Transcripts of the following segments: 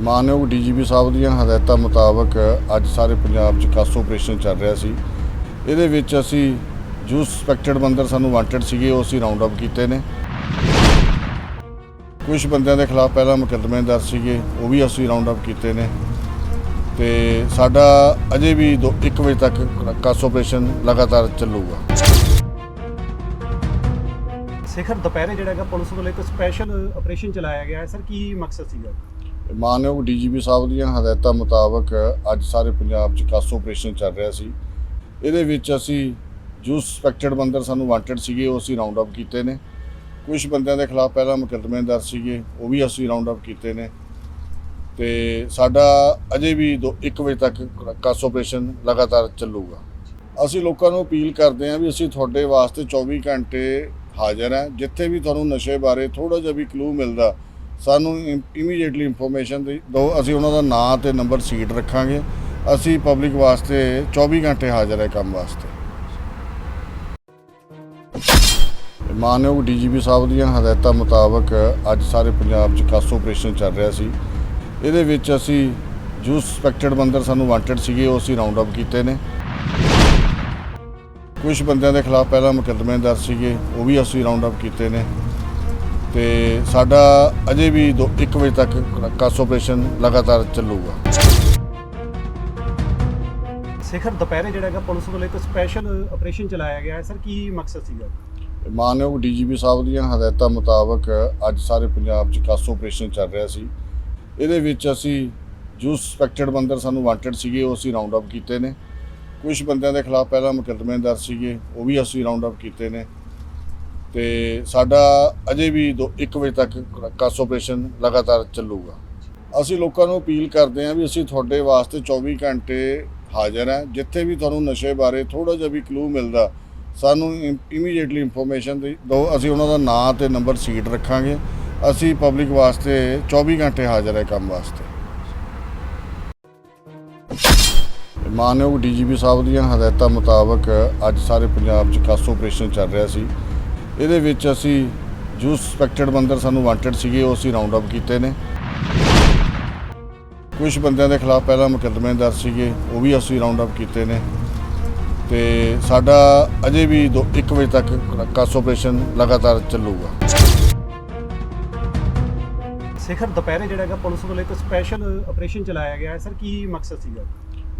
ਮਾਨਯੋਗ ਡੀਜੀਪੀ ਸਾਹਿਬ ਦੀਆਂ ਹਦਾਇਤਾਂ ਮੁਤਾਬਕ ਅੱਜ ਸਾਰੇ ਪੰਜਾਬ 'ਚ ਕਾਸ ਆਪਰੇਸ਼ਨ ਚੱਲ ਰਿਹਾ ਸੀ। ਇਹਦੇ ਵਿੱਚ ਅਸੀਂ ਜੋ ਸਸਪੈਕਟਡ ਬੰਦਰ ਸਾਨੂੰ ਵਾਂਟਡ ਸੀਗੇ, ਉਹ ਅਸੀਂ ਰਾਉਂਡ ਅਪ ਕੀਤੇ ਨੇ। ਕੁਝ ਬੰਦਿਆਂ ਦੇ ਖਿਲਾਫ ਪਹਿਲਾਂ ਮੁਕੱਦਮੇ ਦਰਜ ਸੀਗੇ, ਉਹ ਵੀ ਅਸੀਂ ਰਾਉਂਡ ਅਪ ਕੀਤੇ ਨੇ। ਤੇ ਸਾਡਾ ਅਜੇ ਵੀ 1 ਵਜੇ ਤੱਕ ਕਾਸ ਆਪਰੇਸ਼ਨ ਲਗਾਤਾਰ ਚੱਲੂਗਾ। ਸਿਖਰ ਦੁਪਹਿਰੇ ਜਿਹੜਾ ਹੈਗਾ ਪੁਲਿਸ ਵੱਲੋਂ ਇੱਕ ਸਪੈਸ਼ਲ ਆਪਰੇਸ਼ਨ ਚਲਾਇਆ ਗਿਆ ਹੈ। ਸਰ, ਕੀ ਮਕਸਦ ਸੀਗਾ? ਮਾਨਯੋਗ ਡੀਜੀਪੀ ਸਾਹਿਬ ਦੀਆਂ ਹਦਾਇਤਾਂ ਮੁਤਾਬਕ ਅੱਜ ਸਾਰੇ ਪੰਜਾਬ 'ਚ ਕਾਸੋ ਆਪਰੇਸ਼ਨ ਚੱਲ ਰਿਹਾ ਸੀ। ਇਹਦੇ ਵਿੱਚ ਅਸੀਂ ਜੋ ਸਸਪੈਕਟਡ ਬੰਦਰ ਸਾਨੂੰ ਵਾਂਟਡ ਸੀਗੇ, ਉਹ ਅਸੀਂ ਰਾਉਂਡ ਅਪ ਕੀਤੇ ਨੇ। ਕੁਝ ਬੰਦਿਆਂ ਦੇ ਖਿਲਾਫ ਪਹਿਲਾਂ ਮੁਕੱਦਮੇ ਦਰਜ ਸੀਗੇ, ਉਹ ਵੀ ਅਸੀਂ ਰਾਉਂਡ ਅਪ ਕੀਤੇ ਨੇ। ਤੇ ਸਾਡਾ ਅਜੇ ਵੀ 1 ਵਜੇ ਤੱਕ ਕਾਸੋ ਆਪਰੇਸ਼ਨ ਲਗਾਤਾਰ ਚੱਲੂਗਾ। ਅਸੀਂ ਲੋਕਾਂ ਨੂੰ ਅਪੀਲ ਕਰਦੇ ਹਾਂ ਵੀ ਅਸੀਂ ਤੁਹਾਡੇ ਵਾਸਤੇ 24 ਘੰਟੇ ਹਾਜ਼ਰ ਹਾਂ। ਜਿੱਥੇ ਵੀ ਤੁਹਾਨੂੰ ਨਸ਼ੇ ਬਾਰੇ ਥੋੜਾ ਜਿਹਾ ਵੀ ਕਲੂ ਮਿਲਦਾ ਸਾਨੂੰ ਇਮੀਡੀਏਟਲੀ ਇਨਫੋਰਮੇਸ਼ਨ ਦਿਓ ਅਸੀਂ ਉਹਨਾਂ ਦਾ ਨਾਂ ਤੇ ਨੰਬਰ ਸੀਟ ਰੱਖਾਂਗੇ। ਅਸੀਂ ਪਬਲਿਕ ਵਾਸਤੇ 24 ਘੰਟੇ ਹਾਜ਼ਰ ਹੈ ਕੰਮ ਵਾਸਤੇ। ਮਾਨਯੋਗ ਡੀਜੀਪੀ ਸਾਹਿਬ ਦੀਆਂ ਹਦਾਇਤਾਂ ਮੁਤਾਬਕ ਅੱਜ ਸਾਰੇ ਪੰਜਾਬ 'ਚ ਕਾਸੋ ਆਪਰੇਸ਼ਨ ਚੱਲ ਰਿਹਾ ਸੀ। ਇਹਦੇ ਵਿੱਚ ਅਸੀਂ ਜੋ ਸਸਪੈਕਟਡ ਬੰਦਰ ਸਾਨੂੰ ਵਾਂਟਡ ਸੀਗੇ, ਉਹ ਅਸੀਂ ਰਾਉਂਡ ਅਪ ਕੀਤੇ ਨੇ। ਕੁਝ ਬੰਦਿਆਂ ਦੇ ਖਿਲਾਫ ਪਹਿਲਾਂ ਮੁਕੱਦਮੇ ਦਰਜ ਸੀਗੇ, ਉਹ ਵੀ ਅਸੀਂ ਰਾਉਂਡ ਅਪ ਕੀਤੇ ਨੇ। ਤੇ ਸਾਡਾ ਅਜੇ ਵੀ 1 ਵਜੇ ਤੱਕ ਕਾਸ ਆਪਰੇਸ਼ਨ ਲਗਾਤਾਰ ਚੱਲੂਗਾ। ਸਿਖਰ ਦੁਪਹਿਰੇ ਜਿਹੜਾ ਹੈਗਾ ਪੁਲਿਸ ਵੱਲੋਂ ਇੱਕ ਸਪੈਸ਼ਲ ਆਪਰੇਸ਼ਨ ਚਲਾਇਆ ਗਿਆ ਹੈ। ਸਰ ਕੀ ਮਕਸਦ ਸੀਗਾ? ਮਾਨਯੋਗ ਡੀਜੀਪੀ ਸਾਹਿਬ ਦੀਆਂ ਹਦਾਇਤਾਂ ਮੁਤਾਬਕ ਅੱਜ ਸਾਰੇ ਪੰਜਾਬ 'ਚ ਕਾਸੋ ਆਪਰੇਸ਼ਨ ਚੱਲ ਰਿਹਾ ਸੀ। ਇਹਦੇ ਵਿੱਚ ਅਸੀਂ ਜੋ ਸਸਪੈਕਟਡ ਬੰਦਰ ਸਾਨੂੰ ਵਾਂਟਡ ਸੀਗੇ ਉਹ ਅਸੀਂ ਰਾਉਂਡ ਅਪ ਕੀਤੇ ਨੇ। ਕੁਝ ਬੰਦਿਆਂ ਦੇ ਖਿਲਾਫ ਪਹਿਲਾਂ ਮੁਕੱਦਮੇ ਦਰਜ ਸੀਗੇ ਉਹ ਵੀ ਅਸੀਂ ਰਾਉਂਡ ਅਪ ਕੀਤੇ ਨੇ। ਤੇ ਸਾਡਾ ਅਜੇ ਵੀ 1 ਵਜੇ ਤੱਕ ਕਾਸ ਆਪਰੇਸ਼ਨ ਲਗਾਤਾਰ ਚੱਲੂਗਾ। ਅਸੀਂ ਲੋਕਾਂ ਨੂੰ ਅਪੀਲ ਕਰਦੇ ਹਾਂ ਵੀ ਅਸੀਂ ਤੁਹਾਡੇ ਵਾਸਤੇ 24 ਘੰਟੇ ਹਾਜ਼ਰ ਹਾਂ। ਜਿੱਥੇ ਵੀ ਤੁਹਾਨੂੰ ਨਸ਼ੇ ਬਾਰੇ ਥੋੜਾ ਜਿਹਾ ਵੀ ਕਲੂ ਮਿਲਦਾ, ਸਾਨੂੰ ਇਮੀਡੀਏਟਲੀ ਇਨਫੋਰਮੇਸ਼ਨ ਦਿਓ ਅਸੀਂ ਉਹਨਾਂ ਦਾ ਨਾਂ ਤੇ ਨੰਬਰ ਸੀਟ ਰੱਖਾਂਗੇ। ਅਸੀਂ ਪਬਲਿਕ ਵਾਸਤੇ 24 ਘੰਟੇ ਹਾਜ਼ਰ ਹੈ ਕੰਮ ਵਾਸਤੇ। ਮਾਨਯੋਗ ਡੀਜੀਪੀ ਸਾਹਿਬ ਦੀਆਂ ਹਦਾਇਤਾਂ ਮੁਤਾਬਕ ਅੱਜ ਸਾਰੇ ਪੰਜਾਬ 'ਚ ਕਾਸੋ ਆਪਰੇਸ਼ਨ ਚੱਲ ਰਿਹਾ ਸੀ। ਇਹਦੇ ਵਿੱਚ ਅਸੀਂ ਜੋ ਸਸਪੈਕਟਡ ਬੰਦਰ ਸਾਨੂੰ ਵਾਂਟਡ ਸੀਗੇ ਉਹ ਅਸੀਂ ਰਾਉਂਡ ਅਪ ਕੀਤੇ ਨੇ। ਕੁਝ ਬੰਦਿਆਂ ਦੇ ਖਿਲਾਫ ਪਹਿਲਾਂ ਮੁਕੱਦਮੇ ਦਰਜ ਸੀਗੇ ਉਹ ਵੀ ਅਸੀਂ ਰਾਉਂਡ ਅਪ ਕੀਤੇ ਨੇ। ਤੇ ਸਾਡਾ ਅਜੇ ਵੀ 1 ਵਜੇ ਤੱਕ ਕਾਸ ਆਪਰੇਸ਼ਨ ਲਗਾਤਾਰ ਚੱਲੂਗਾ। ਸਿਖਰ ਦੁਪਹਿਰੇ ਜਿਹੜਾ ਹੈਗਾ ਪੁਲਿਸ ਵੱਲੋਂ ਇੱਕ ਸਪੈਸ਼ਲ ਆਪਰੇਸ਼ਨ ਚਲਾਇਆ ਗਿਆ ਹੈ। ਸਰ ਕੀ ਮਕਸਦ ਸੀਗਾ?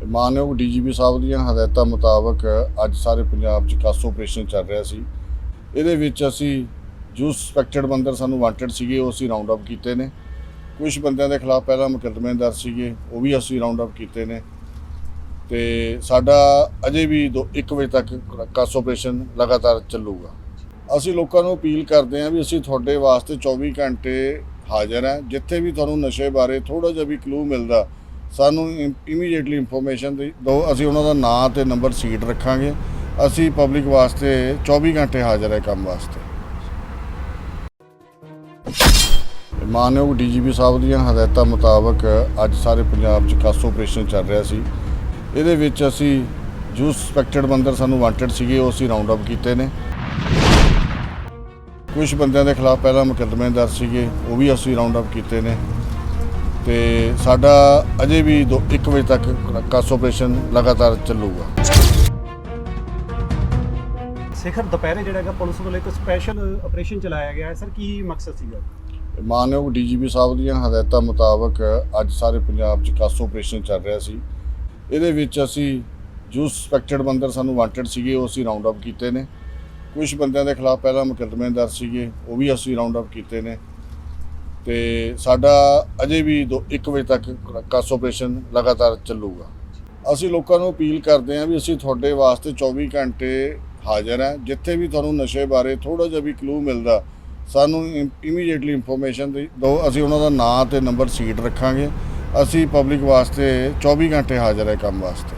ਮਾਨਯੋਗ ਡੀਜੀਪੀ ਸਾਹਿਬ ਦੀਆਂ ਹਦਾਇਤਾਂ ਮੁਤਾਬਕ ਅੱਜ ਸਾਰੇ ਪੰਜਾਬ 'ਚ ਕਾਸੋ ਆਪਰੇਸ਼ਨ ਚੱਲ ਰਿਹਾ ਸੀ। ਇਹਦੇ ਵਿੱਚ ਅਸੀਂ ਜੋ ਸਸਪੈਕਟਡ ਬੰਦਰ ਸਾਨੂੰ ਵਾਂਟਡ ਸੀਗੇ, ਉਹ ਅਸੀਂ ਰਾਉਂਡ ਅਪ ਕੀਤੇ ਨੇ। ਕੁਝ ਬੰਦਿਆਂ ਦੇ ਖਿਲਾਫ ਪਹਿਲਾਂ ਮੁਕੱਦਮੇ ਦਰਜ ਸੀਗੇ, ਉਹ ਵੀ ਅਸੀਂ ਰਾਉਂਡ ਅਪ ਕੀਤੇ ਨੇ। ਤੇ ਸਾਡਾ ਅਜੇ ਵੀ 1 ਵਜੇ ਤੱਕ ਕਾਸ ਆਪਰੇਸ਼ਨ ਲਗਾਤਾਰ ਚੱਲੂਗਾ। ਅਸੀਂ ਲੋਕਾਂ ਨੂੰ ਅਪੀਲ ਕਰਦੇ ਹਾਂ ਵੀ ਅਸੀਂ ਤੁਹਾਡੇ ਵਾਸਤੇ 24 ਘੰਟੇ ਹਾਜ਼ਰ ਹਾਂ। ਜਿੱਥੇ ਵੀ ਤੁਹਾਨੂੰ ਨਸ਼ੇ ਬਾਰੇ ਥੋੜਾ ਜਿਹਾ ਵੀ ਕਲੂ ਮਿਲਦਾ, ਸਾਨੂੰ ਇਮੀਡੀਏਟਲੀ ਇਨਫੋਰਮੇਸ਼ਨ ਦਿਓ ਅਸੀਂ ਉਹਨਾਂ ਦਾ ਨਾਂ ਤੇ ਨੰਬਰ ਸੀਟ ਰੱਖਾਂਗੇ। ਅਸੀਂ ਪਬਲਿਕ ਵਾਸਤੇ 24 ਘੰਟੇ ਹਾਜ਼ਰ ਹੈ ਕੰਮ ਵਾਸਤੇ। ਮਾਨਯੋਗ ਡੀਜੀਪੀ ਸਾਹਿਬ ਦੀਆਂ ਹਦਾਇਤਾਂ ਮੁਤਾਬਕ ਅੱਜ ਸਾਰੇ ਪੰਜਾਬ 'ਚ ਕਾਸੋ ਆਪਰੇਸ਼ਨ ਚੱਲ ਰਿਹਾ ਸੀ। ਇਹਦੇ ਵਿੱਚ ਅਸੀਂ ਜੋ ਸਸਪੈਕਟਡ ਬੰਦਰ ਸਾਨੂੰ ਵਾਂਟਡ ਸੀਗੇ, ਉਹ ਅਸੀਂ ਰਾਉਂਡ ਅਪ ਕੀਤੇ ਨੇ। ਕੁਝ ਬੰਦਿਆਂ ਦੇ ਖਿਲਾਫ ਪਹਿਲਾਂ ਮੁਕੱਦਮੇ ਦਰਜ ਸੀਗੇ, ਉਹ ਵੀ ਅਸੀਂ ਰਾਉਂਡ ਅਪ ਕੀਤੇ ਨੇ। ਤੇ ਸਾਡਾ ਅਜੇ ਵੀ 1 ਵਜੇ ਤੱਕ ਕਾਸ ਆਪਰੇਸ਼ਨ ਲਗਾਤਾਰ ਚੱਲੂਗਾ। ਸਿਖਰ ਦੁਪਹਿਰੇ ਜਿਹੜਾ ਹੈਗਾ ਪੁਲਿਸ ਵੱਲੋਂ ਇੱਕ ਸਪੈਸ਼ਲ ਆਪਰੇਸ਼ਨ ਚਲਾਇਆ ਗਿਆ ਹੈ। ਸਰ, ਕੀ ਮਕਸਦ ਸੀਗਾ? ਮਾਨਯੋਗ ਡੀਜੀਪੀ ਸਾਹਿਬ ਦੀਆਂ ਹਦਾਇਤਾਂ ਮੁਤਾਬਕ ਅੱਜ ਸਾਰੇ ਪੰਜਾਬ 'ਚ ਕਾਸੋ ਆਪਰੇਸ਼ਨ ਚੱਲ ਰਿਹਾ ਸੀ। ਇਹਦੇ ਵਿੱਚ ਅਸੀਂ ਜੋ ਸਸਪੈਕਟਡ ਬੰਦਰ ਸਾਨੂੰ ਵਾਂਟਡ ਸੀਗੇ, ਉਹ ਅਸੀਂ ਰਾਉਂਡ ਅਪ ਕੀਤੇ ਨੇ। ਕੁਝ ਬੰਦਿਆਂ ਦੇ ਖਿਲਾਫ ਪਹਿਲਾਂ ਮੁਕੱਦਮੇ ਦਰਜ ਸੀਗੇ, ਉਹ ਵੀ ਅਸੀਂ ਰਾਉਂਡ ਅਪ ਕੀਤੇ ਨੇ। ਤੇ ਸਾਡਾ ਅਜੇ ਵੀ 1 ਵਜੇ ਤੱਕ ਕਾਸ ਆਪਰੇਸ਼ਨ ਲਗਾਤਾਰ ਚੱਲੂਗਾ। ਅਸੀਂ ਲੋਕਾਂ ਨੂੰ ਅਪੀਲ ਕਰਦੇ ਹਾਂ ਵੀ ਅਸੀਂ ਤੁਹਾਡੇ ਵਾਸਤੇ 24 ਘੰਟੇ ਹਾਜ਼ਰ ਹੈ। ਜਿੱਥੇ ਵੀ ਤੁਹਾਨੂੰ ਨਸ਼ੇ ਬਾਰੇ ਥੋੜਾ ਜਿਹਾ ਵੀ ਕਲੂ ਮਿਲਦਾ, ਸਾਨੂੰ ਇਮੀਡੀਏਟਲੀ ਇਨਫੋਰਮੇਸ਼ਨ ਦਿਓ ਅਸੀਂ ਉਹਨਾਂ ਦਾ ਨਾਂ ਤੇ ਨੰਬਰ ਸੀਟ ਰੱਖਾਂਗੇ। ਅਸੀਂ ਪਬਲਿਕ ਵਾਸਤੇ 24 ਘੰਟੇ ਹਾਜ਼ਰ ਹੈ ਕੰਮ ਵਾਸਤੇ।